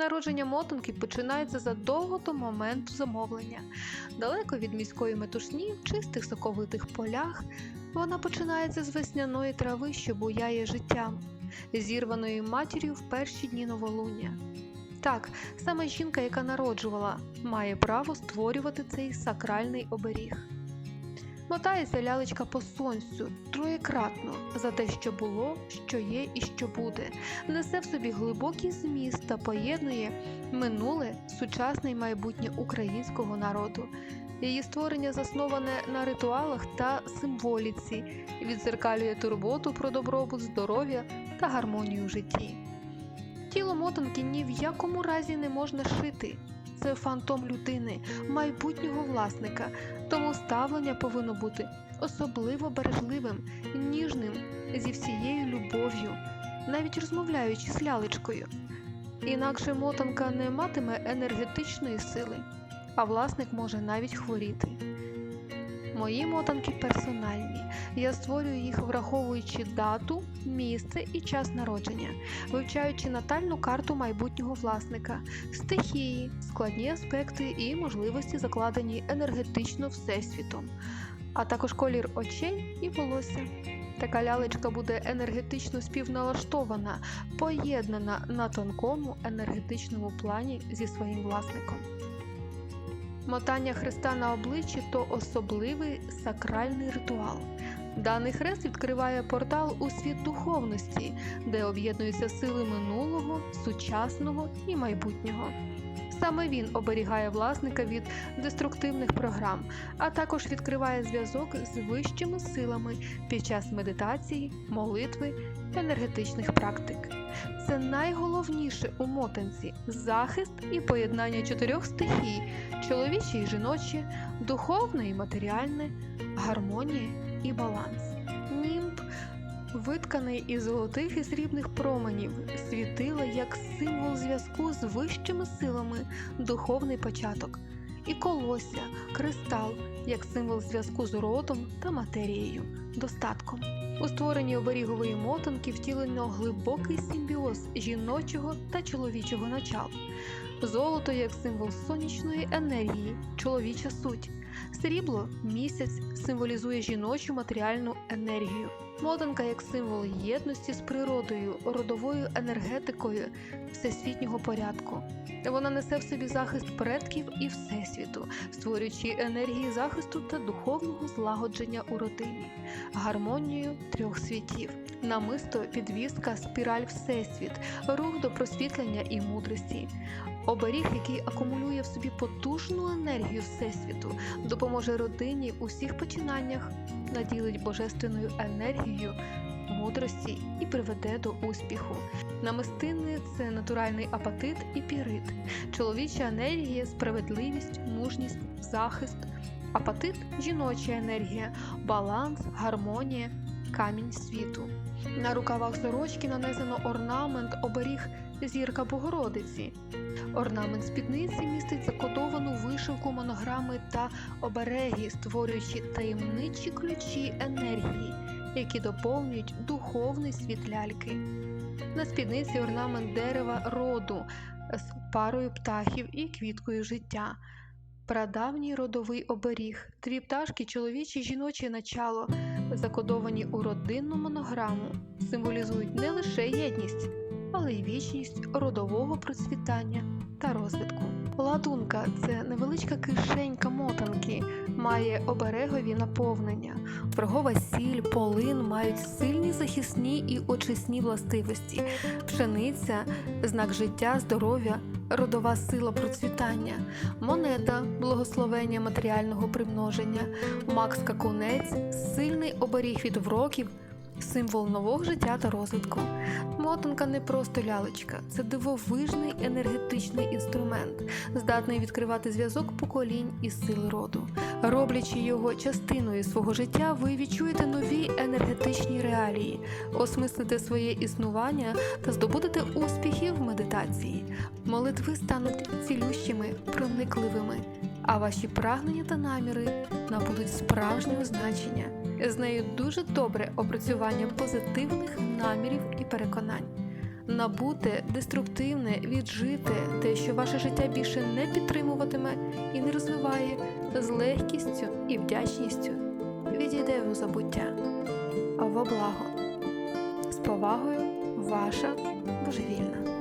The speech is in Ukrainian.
Народження мотанки починається задовго до моменту замовлення. Далеко від міської метушні, в чистих соковитих полях, вона починається з весняної трави, що буяє життям, зірваної матір'ю в перші дні новолуння. Так, саме жінка, яка народжувала, має право створювати цей сакральний оберіг. Мотається лялечка по сонцю троєкратно за те, що було, що є і що буде, несе в собі глибокий зміст та поєднує минуле, сучасне і майбутнє українського народу. Її створення засноване на ритуалах та символіці, відзеркалює турботу про добробут, здоров'я та гармонію в житті. Тіло мотанки ні в якому разі не можна шити. Це фантом людини, майбутнього власника, тому ставлення повинно бути особливо бережливим, ніжним, зі всією любов'ю, навіть розмовляючи з лялечкою. Інакше мотанка не матиме енергетичної сили, а власник може навіть хворіти. Мої мотанки персональні. Я створюю їх, враховуючи дату, місце і час народження, вивчаючи натальну карту майбутнього власника, стихії, складні аспекти і можливості, закладені енергетично всесвітом, а також колір очей і волосся. Така лялечка буде енергетично співналаштована, поєднана на тонкому енергетичному плані зі своїм власником. Мотання хреста на обличчі то особливий сакральний ритуал. Даний хрест відкриває портал у світ духовності, де об'єднуються сили минулого, сучасного і майбутнього. Саме він оберігає власника від деструктивних програм, а також відкриває зв'язок з вищими силами під час медитації, молитви, енергетичних практик. Це найголовніше у мотанці захист і поєднання чотирьох стихій чоловіче і жіноче, духовне і матеріальне, гармонія і баланс. Витканий із золотих і срібних променів, світила як символ зв'язку з вищими силами, духовний початок, і колосся, кристал як символ зв'язку з родом та матерією, достатком. У створенні оберігової мотанки втілено глибокий симбіоз жіночого та чоловічого начал. Золото як символ сонячної енергії, чоловіча суть. Срібло місяць символізує жіночу матеріальну енергію. Мотанка як символ єдності з природою, родовою енергетикою всесвітнього порядку. Вона несе в собі захист предків і всесвіту, створюючи енергії захисту та духовного злагодження у родині, гармонію трьох світів, намисто підвістка, спіраль всесвіт, рух до просвітлення і мудрості. Оберіг, який акумулює в собі потужну енергію Всесвіту, допоможе родині в усіх починаннях, наділить божественною енергією мудрості і приведе до успіху. Намистини це натуральний апатит і пірит, чоловіча енергія, справедливість, мужність, захист, апатит жіноча енергія, баланс, гармонія, камінь світу. На рукавах сорочки нанесено орнамент, оберіг зірка Богородиці. Орнамент спідниці містить закодовану вишивку монограми та обереги, створюючи таємничі ключі енергії, які доповнюють духовний світ ляльки. На спідниці орнамент дерева роду з парою птахів і квіткою життя. Прадавній родовий оберіг, дві пташки, чоловіче і жіноче начало, закодовані у родинну монограму, символізують не лише єдність, але й вічність родового процвітання та розвитку. Ладунка це невеличка кишенька мотанки, має оберегові наповнення. Врагова сіль, полин мають сильні захисні і очисні властивості. Пшениця знак життя, здоров'я, родова сила процвітання, монета благословення матеріального примноження, мак скакунець, сильний оберіг від вроків, символ нового життя та розвитку. Мотанка не просто лялечка, це дивовижний енергетичний інструмент, здатний відкривати зв'язок поколінь і сили роду. Роблячи його частиною свого життя, ви відчуєте нові енергетичні реалії, осмислите своє існування та здобудете успіхи в медитації. Молитви стануть цілющими, проникливими, а ваші прагнення та наміри набудуть справжнього значення. З нею дуже добре опрацювання позитивних намірів і переконань. набуте, деструктивне, віджите, те, що ваше життя більше не підтримуватиме і не розвиває, з легкістю і вдячністю відійде у забуття. Благо. З повагою, ваша божевільна.